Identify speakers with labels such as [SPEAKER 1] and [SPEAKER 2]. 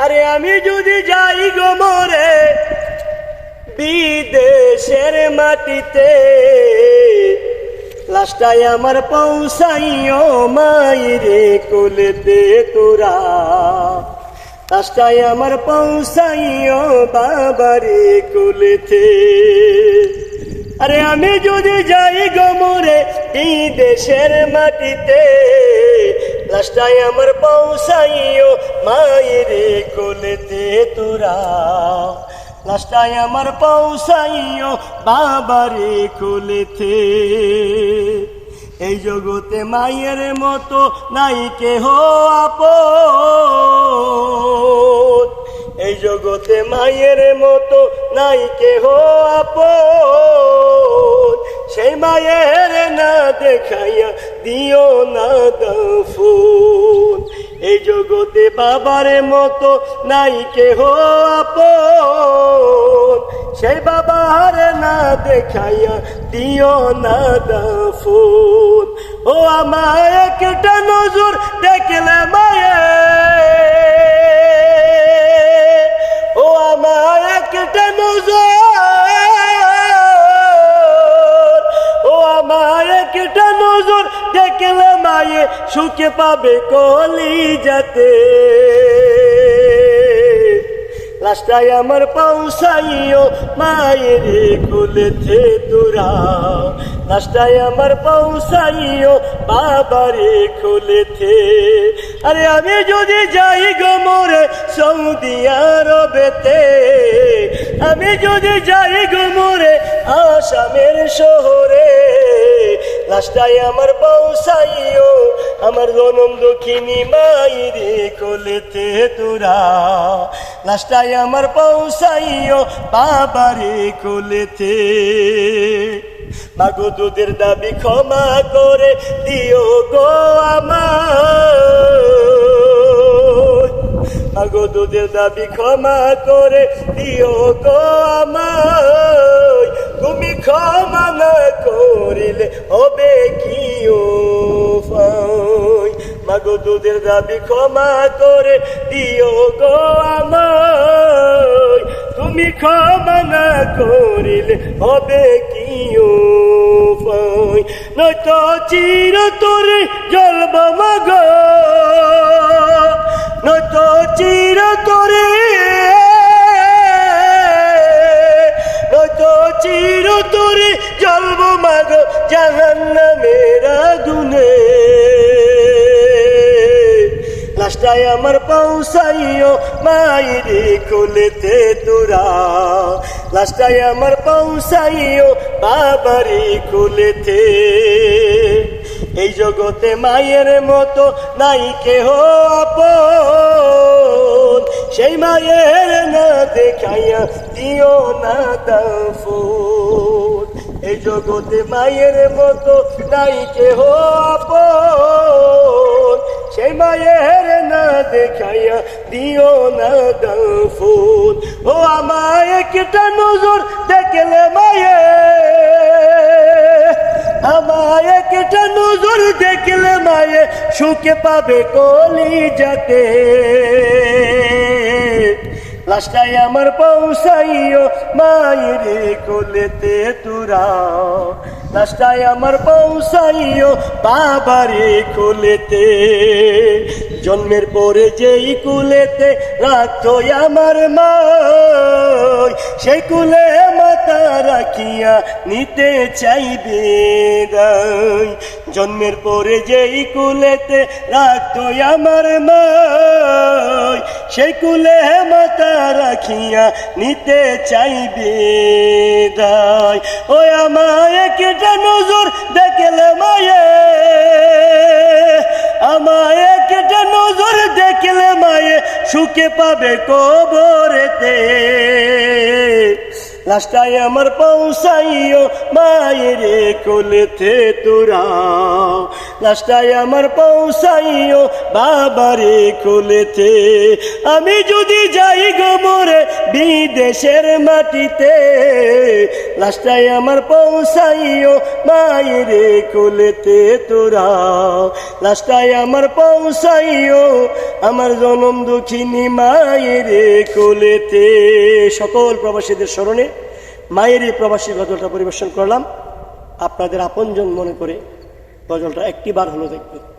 [SPEAKER 1] আরে আমি যদি যাই গো মরে বিদেশের মাটিতে লাস্টায় আমার পৌঁছাইও মাইরে কোলেতে তোরা লাস্টায় আমার পৌঁছাইও বাবারে কোলেতে আরে আমি যদি যাই গো মরে এই দেশের মাটিতে লাস্টায় আমার পৌঁছাইও মায়েরে কোলেতে তোরা। লাস্টায় আমার পৌঁছাইও বাবারে কোলেতে। এই জগতে মায়ের মতো নাই কেহ আপন এই জগতে মায়ের মতো নাই কেহ আপন সেই মায়ের না দেখাইয়া দিও না দফুন এই জগতে বাবার মতো নাই কেহ আপন। সেই বাবার না দেখাইয়া দিও না দফুন। ও আমায় একটা নজর দেখলে মায়ে। ও আমার একটা নজর। ও আমার একটা নজর দেখলে মায়ে সুখে পাবে কলি যাতে লাস্টায় আমার পৌঁছাইও মায়ের কোলেতে তোরা। লাস্টায় আমার পৌঁছাইও বাবারে কোলেতে। আরে আমি যদি যাই গো মোরে সৌদি আরবেতে, আমি যদি যাই গো মোরে আসামের শহরে লাস্টায় আমার পৌঁছাইও আমার জনম দক্ষিণী মাইরে কোলেতে তোরা। লাস্টায় আমার পৌঁছাইও বাবারে কোলেতে। মাগো দুধের দাবি ক্ষমা করে দিও গো আমার। মাগো দুধের দাবি ক্ষমা করে দিও গো আমার। তুমি ক্ষমা না করিলে হবে কি ও মাগো, দুধের দাবি ক্ষমা করে দিও গো আমার তুমি ক্ষমা না করিলে হবে কি ও নয়তো চির তোরে জলব মাগ। নয়তো চির লাস্টায় আমার পৌঁছাইও মাইরে কোলেতে তোরা। লাস্টায় আমার পৌঁছাইও বাবারি কোলেতে। এই জগতে মায়ের মতো নাই কেহ আপন। সেই মায়ের না দেখাইয়া দিও না দাফন এই জগতে মায়ের মতো নাই কেহ আপন। সেই মায়ের দেখাইয়া দিও না দাফন। ও আমায় একটা নজর দেখলে মায়ে। আমায় একটা নজর দেখলে মায়ে, সুখে পাবে কলি যাতে লাস্টায় আমার পৌঁছাইও মায়েরে কোলেতে তোরা। লাস্টায় আমার পৌঁছাইও বাবারে কুলেতে জন্মের পরে যেই কুলেতে রাখতো আমার মা সেই কুলে মাতা রাখিয়া নিতে চাইবে জন্মের পরে যেই কুলেতে রাখতো আমার মা সেই কুলে মাতা রাখিয়া নিতে চাইবে দাই ওই আমায় কেটে নজর দেখলে মায়ে, আমায় কেটে নজর দেখলে মায়ে, সুখে পাবে কবরেতে। লাস্টায় আমার পৌঁছাইও মায়ের কোলেতে তোরা। লাস্টায় আমার পৌঁছাইও বাবারে কোলেতে। আমি যদি যাই গোমরে বিদেশের মাটিতে লাস্টায় আমার পৌঁছাইও মায়ের কোলেতে তোরা। লাস্টায় আমার পৌঁছাইও আমার জনম দুঃখিনী মায়ের কোলেতে। সকল প্রবাসীদের স্মরণে মায়ের এই প্রবাসী গজলটা পরিবেশন করলাম। আপনাদের আপনজন মনে করে গজলটা একটি বার হলো দেখবেন